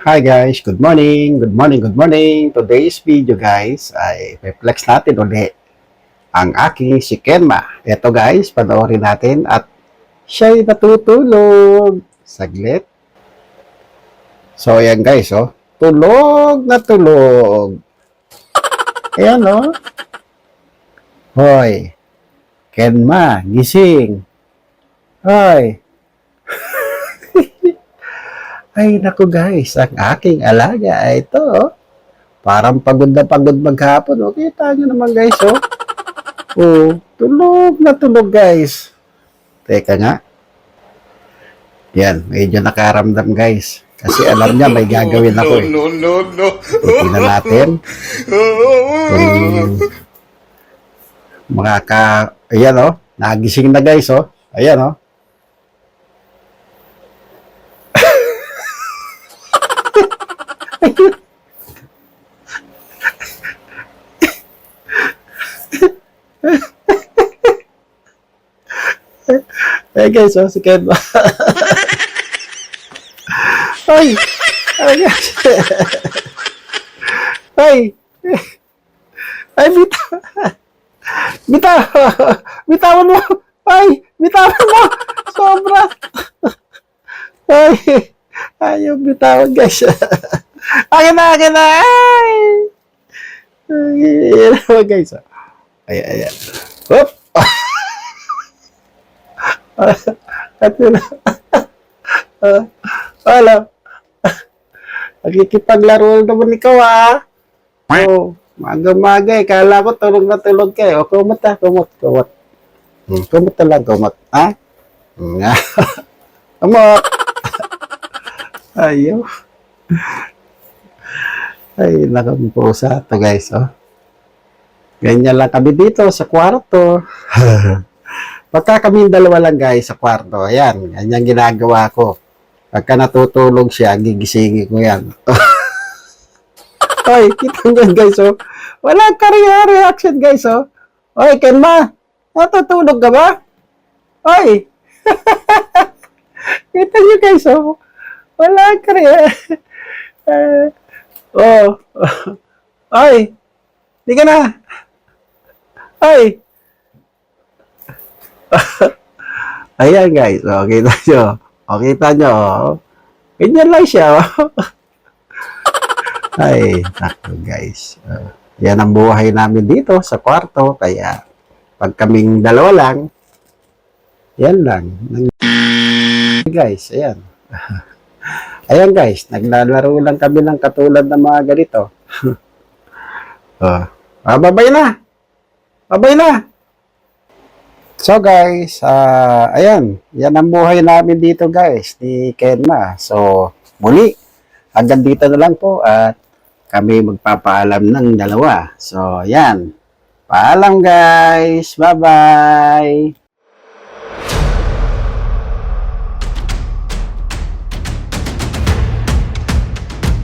Hi guys, good morning, good morning, good morning. Today's video guys ay reflex natin uli ang aking si Kenma. Ito guys, panoorin natin at siya'y natutulog. Saglit. So ayan guys, oh. Tulog na tulog. Ayan oh. Hoy. Kenma, gising. Hoy. Ay, naku guys, ang aking alaga ay ito. oh. Parang pagod na pagod maghapon. O, kita nyo naman guys, oh. Oh, tulog na tulog guys. Teka nga. Yan, medyo nakaramdam guys. Kasi alam niya may gagawin ako eh. No, no, no. Tingnan natin. Kung makaka... Ayan oh, nagising na guys oh. Ayan oh. Eh guys, oh, si Ken. Ay! Ay, guys. Ay! Ay, bitaw! Bitaw! Bitawan mo! Ay! Bitawan mo! Sobra! Ay! Ayaw bitawan, guys. Akin na, akin na! Ay! Ay, Ayan naman, guys. oh. Ay, ayan. Hop! At yun. Ah, Wala. Nakikipaglaro naman ikaw, ah. Oh, maga-maga eh. Kala ko tulog na tulog ka eh. O, kumot ah, kumot, kumot. Hmm, kumot lang, kumot. Ha? Hmm, nga. kumot. Ayaw. Ay, nakampusa ito guys, oh. Ganyan lang kami dito sa kwarto. Pagka kami dalawa lang guys sa kwarto, ayan, ganyan ginagawa ko. Pagka natutulog siya, gigisingin ko yan. Hoy, kita nyo guys, oh. Wala ka rin reaction guys, oh. Hoy, Kenma, natutulog ka ba? Hoy! kita nyo guys, oh. Wala ka rin. Oh. Hoy, di ka na. Hoy. Ayan guys, o, kita nyo. O, kita nyo. o. Ganyan lang siya. o. Ay, naku guys. Uh, yan ang buhay namin dito sa kwarto. Kaya, pag kaming dalawa lang, yan lang. Guys, ayan. Ayan guys, naglalaro lang kami ng katulad ng mga ganito. oh. Ah, babay na. Babay na. So guys, ah ayan, yan ang buhay namin dito guys, ni Kenma. So muli, hanggang dito na lang po at kami magpapaalam ng dalawa. So yan, paalam guys, bye-bye!